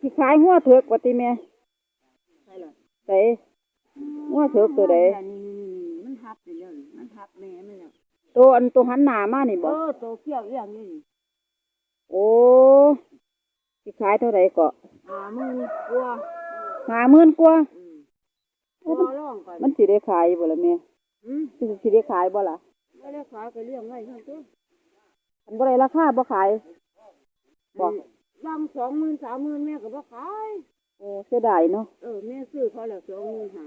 สิขายหัวเถือกว่าติแม่ใช่เหรอใส่หัวเถือกตัวใดนี่นี่นี่มันทับไปแล้วนี่มันทับแม่มันแล้วตัวอันตัวหันหน้ามานี่เอบ่อโตเขี้ยวเรื่องนี่โอ้สิขายเท่าไหร่ก็อ่ามึงกลัวห้าหมื่นกว่าอืมพอร้องก่อนมันสิได้ขายบ่ล่ะแม่อืมสิสิได้ขายบ่ล่ะไม่ได้ขายก็เรื่องไว้ทั้งตัวอันบ่ได้ราคาบ่ขายบ่บางสองหมื่นสามหมื่นแม่ก็บ่ขายโอ้เสียดายเนาะเออแม่ซื้อเขาแล้วสองหมื่นหา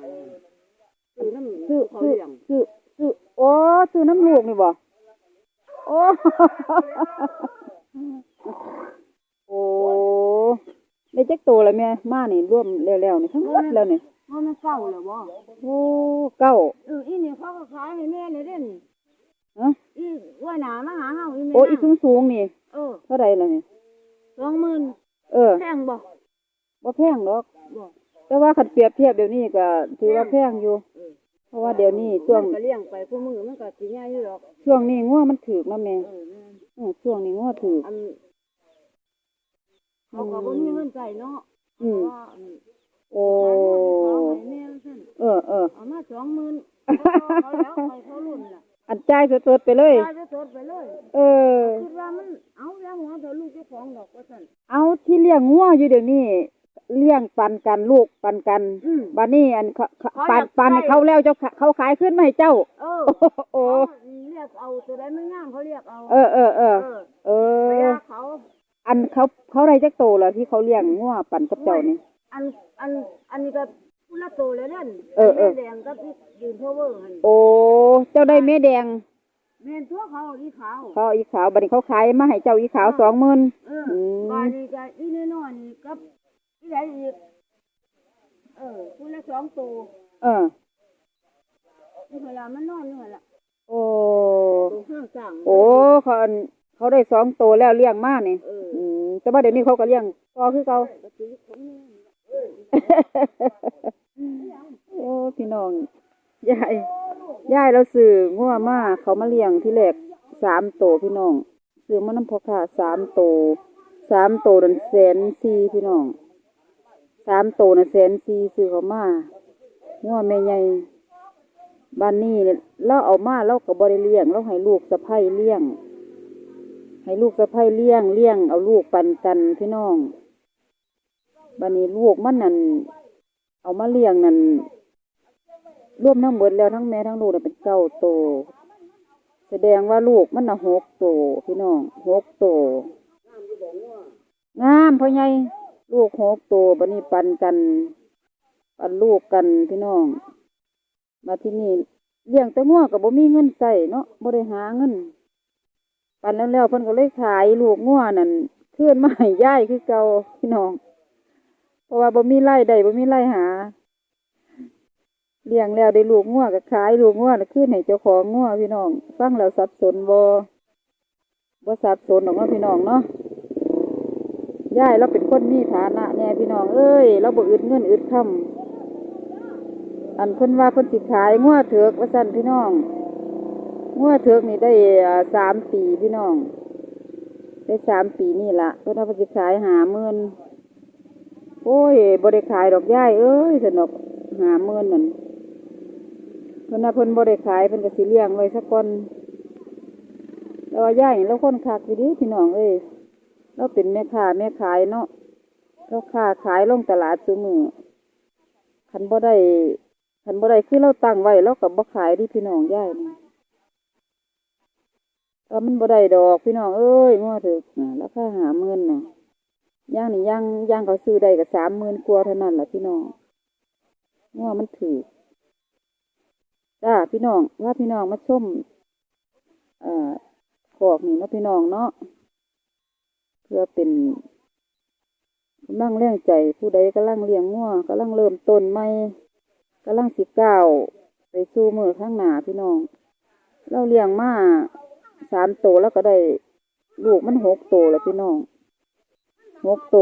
ซื้อน้ำซื้อเขาซื้อเลี้ยงซื้อซื้อโอ้ซื้อน้ำลูกนี่บ่โอ้ โอ้ได้จักโตแล้วแม่มานี่รวมแล้วๆนี่ทั้งหมดแล้วนี่ว่ามันเก่าแล้วบ่โอ้เก้าเอออีนี่เขาก็ขายให้แม่เลยเด้นี่ฮะอีว่าหนามาหาเฮาอีแม่โอ้อีสูงสูงๆนี่เออเท่าไรล่ะนี่ สองหมื่นเออแพงบ่บ่แพงดอกบ่แต่ว่าคันเปรียบเทียบเดี๋ยวนี้ก็ถือว่าแพงอยู่เออเพราะว่าเดี๋ยวนี้ช่วงมันก็เลี้ยงไปคู่มือมันก็สิง่ายอยู่ดอกช่วงนี้งัวมันถูกเนาะแม่เออแม่นอือช่วงนี้งัวถูกอันเขาก็บ่มีเงินใช้เนาะอืมว่าอันโอ้ขายหมดเขาให้แม่ซั่นเออเออเอามา20,000เขาแล้วไปเขารุ่นล่ะ อันจ่ายสดๆไปเลย ตายไปสดไปเลยเออ คิดว่ามันเอาแล้วหัวเธอลูกเจ้าของดอกว่าซั่นเอาที่เลี้ยงงัวอยู่เดี๋ยวนี้เลี้ยงปันกันลูกปันกันอืม บัดนี้อันเขาเขาเขาปันอยากปันให้ได้ เขาแล้วเจ้าขาเขาขายขึ้นมาให้เจ้า เออโอ้โอ้เขาเรียกเอาตัวใดมันงามเขาเรียกเอาเออเออเออเออเอเวอ ลาเขา อันเขาเขาได้จักโตแล้วที่เขาเลี้ยงงัวปันกับเจ้านี่ อันอันอันนี้ก็พุ ละโตเลยนั่นเออเออ แม่แดงกับอีกยืนพาวเวอร์หั่นโอ้เจ้าได้แม่แดงแม่นตัวเขาอีขาว เขาเอาอีขาวบัดนี้เขาขายมาให้เจ้าอีขาวสองหมื่น เอออืมบานนี้ก็อีน้อยๆนี่กับอีไหนอีกเออพุละสองตัวเออ นี่เวลามันนอนนี่หั่นล่ะโอ้ตัวข้างสั่งโอ้เขาอันเขาได้สองโตแล้วเลี้ยงมานี่เอออืมแต่ว่าเดี๋ยวนี้เขาก็เลี้ยงต่อคือเขา กระตือของแม่โอ้ พี่น้องยายยายเราซื้องัวมาเขามาเลี้ยงที่แรกสามโตพี่น้องซื้อมาน้ำพอค่ะสามโตสามโตนั่นแสนสี่พี่น้องสามโตนั่นแสนสี่ซื้อเขามางัวแม่ใหญ่บ้านนี้เราเอามาเราก็บบริเลี้ยงเราให้ลูกสะใภ้เลี้ยง ให้ลูกสะใภ้เลี้ยงเลี้ยงเอาลูกปันกันพี่น้องบ้านนี้ลูกมันนั่นเอามาเลี้ยงนั่น รวมทั้งหมดแล้วทั้งแม่ทั้งลูกน่ะเป็นเก้าโต แสดงว่าลูกมันน่ะหกโตพี่น้องหกโต งามพ่อใหญ่ลูกหกโตบัดนี้ปันกัน ปันลูกกันพี่น้อง มาที่นี่เลี้ยงแต่งัวกับบ่มีเงินใส่เนาะบ่ได้หาเงิน ปันแล้วแล้วเพิ่นก็เลยขายลูกงัวนั่นเคลื่อนมาให้ย่ายคือเก่าพี่น้อง เพราะว่าบ่มีไร่ได้บ่มีไร่หา เลี้ยงแล้วได้ลูกงัวก็ขายลูกงัวน่ะคืนให้เจ้าของงัวพี่น้อง ฟังแล้วสับสนบ่บ่สับสนหรอกเนาพี่น้องเนาะยายเราเป็นคนมีฐานะแน่พี่น้อง เอ้ย เราบ่อึดเงินอึดคำอันเพิ่นว่าเพิ่นสิขายงัวเถือกว่าซั่นพี่น้องงัวเถือกนี่ได้สามปีพี่น้อง ได้สามปีนี่ละเพิ่นว่าเพิ่นสิขายหาหมื่นโอ้ยบ่ได้ขายดอกยายเอ้ยสนอกหาหมื่นนั่น เพิ่นน่ะเพิ่นบ่ได้ขายเพิ่นก็สิเลี้ยงไว้สักก่อนแต่ว่าย่ายนี่เราคนคักอยู่เดิพี่น้องเอ้ยเราเป็นแม่ค้าแม่ขายเนาะเราค้าขายลงตลาดซุมื้อคันบ่ได้คันบ่ได้คือเราตั้งไว้เราก็บ่ขายดิพี่น้องย่ายนี่แต่มันบ่ได้ดอกพี่น้องเอ้ยงัวถึกน่ะราคาหาหมื่นน่ะย่างนี่ย่างย่างเขาซื้อได้ก็สามหมื่นกว่าเท่านั้นละพี่น้องงัวมันถูก จ้าพี่น้องว่าพี่น้องมาชมเอ่อขอกนี่นะพี่น้องเนาะเพื่อเป็นกำลังแรงใจผู้ใดกำลังเลี้ยงงัวกำลังเริ่มต้นใหม่กำลังสิก้าวไปสู่มือข้างหน้าพี่น้อง เราเลี้ยงมาสามโตแล้วก็ได้ลูกมันหกโตแล้วพี่น้องหกโต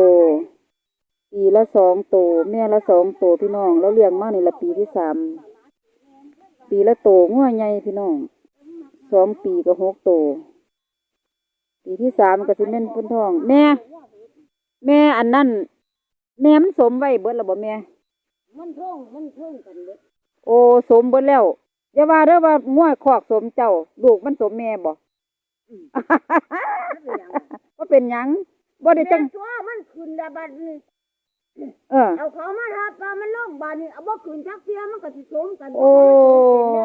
ปีละสองโตแม่ละสองโตพี่น้องเราเลี้ยงมานี่ละปีที่สาม ปีละโตงัวใหญ่พี่น้องสองปีก็หกโต ปีที่สามก็สิเม่นพุ่นทอง แม่ แม่อันนั้นแม่มันสมไว้เบิดแล้วบ่แม่ มันท่องมันท่องกันเบิดโอ้สมเบิดแล้วอย่าว่าเด้อว่าง่วคอกสมเจ้าลูกมันสมแม่บ่มันเป็นยังบ่เป็นหยังบ่ได้จัง แม่ตัวมันขึ้นแล้วบัดนี้ เออ เอาเขามาทับปลามันลงบัดนี้เอาบ่ขึ้นจักเที่ยมันก็สิสมกันโอ้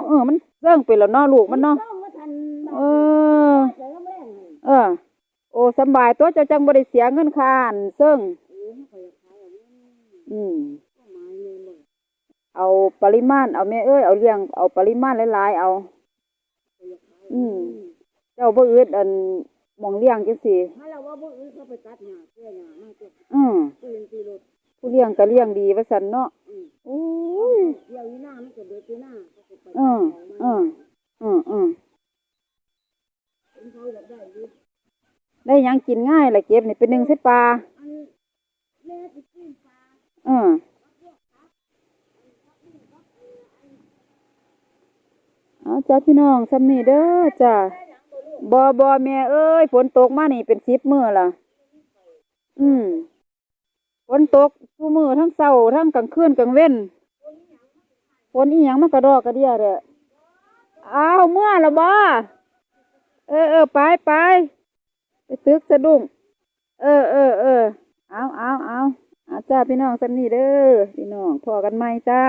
เออ มันเรื่องไปแล้วเนาะลูกมันเนาะ ต้องมาทันเออใส่น้ำแรงให้เออ โอ้สำบายตัวเจ้าจังบ่ได้เสียเงินค่าอันเซิงเออเขาก็อยากขายเอาเงินอืม ก็หมายแม่นบ่เอาปริมาณ เอาแม่เอ้ย เอาเลี้ยง เอาปริมาณหลายๆ เอา อืม เจ้าบ่อึดอันหมองเลี้ยงจังซี่ถ้าเราว่าบ่อื่นเขาไปตัดหญ้าเสื้อหญ้ามาเก็บอืมเพื่อนที่รถผู้ เลี้ยงก็เลี้ยงดีว่าซั่นเนาะอืมโอ้ยเดี๋ยวอีหน้ามันก็เบิดที่หน้าเขาก็ไปเออเอออืมอืมเป็นเขาอยากได้อยู่ได้หยังกินง่ายล่ะเก็บนี่เป็นหนึ่งใส่ปลาอันแม่สิกินปลาเออเอาจ้าพี่น้องซ้ำนี่เด้อจ้าบอบอแม่เอ้ยฝนตกมานี่เป็นสิบมื้อล่ะ อืมฝ นตกทุกมื้อทั้งเช้าทั้งกลางคืนกลางเว้นฝนอีหยังมันกระดอกกระเดียเด้ออ้าวเมื่อละบ่เออเออไปไปไปตึกสะดุ้งเออเออเออเอาเอาเอาอาจ้าพี่น้องสันีเด้อพี่น้องพอกันไหมจ้า